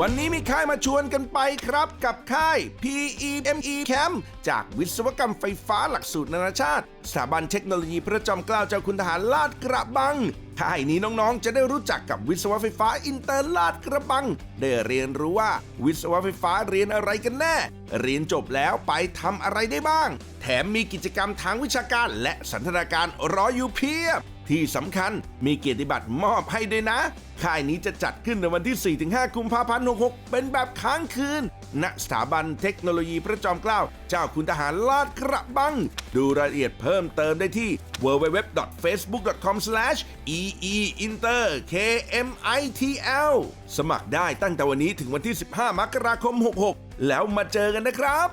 วันนี้มีค่ายมาชวนกันไปครับกับค่าย PEME Camp จากวิศวกรรมไฟฟ้าหลักสูตรนานาชาติ สถาบันเทคโนโลยีพระจอมเกล้าเจ้าคุณทหารลาดกระบัง ค่ายนี้น้องๆ จะได้รู้จักกับวิศวะไฟฟ้าอินเตอร์ลาดกระบัง ได้เรียนรู้ว่าวิศวะไฟฟ้าเรียนอะไรกันแน่ เรียนจบแล้วไปทำอะไรได้บ้าง แถมมีกิจกรรมทางวิชาการและสันทนาการรออยู่เพียบ ที่สำคัญมีเกียรติบัตรมอบให้ด้วยนะ ค่ายนี้จะจัดขึ้นในวันที่ 4-5 กุมภาพันธ์66เป็นแบบค้างคืน ณ สถาบันเทคโนโลยีพระจอมเกล้าเจ้าคุณทหารลาดกระบัง ดูรายละเอียดเพิ่มเติมได้ที่ www.facebook.com/eeinterkmitl สมัครได้ตั้งแต่วันนี้ถึงวันที่ 15 มกราคม 66 แล้วมาเจอกันนะครับ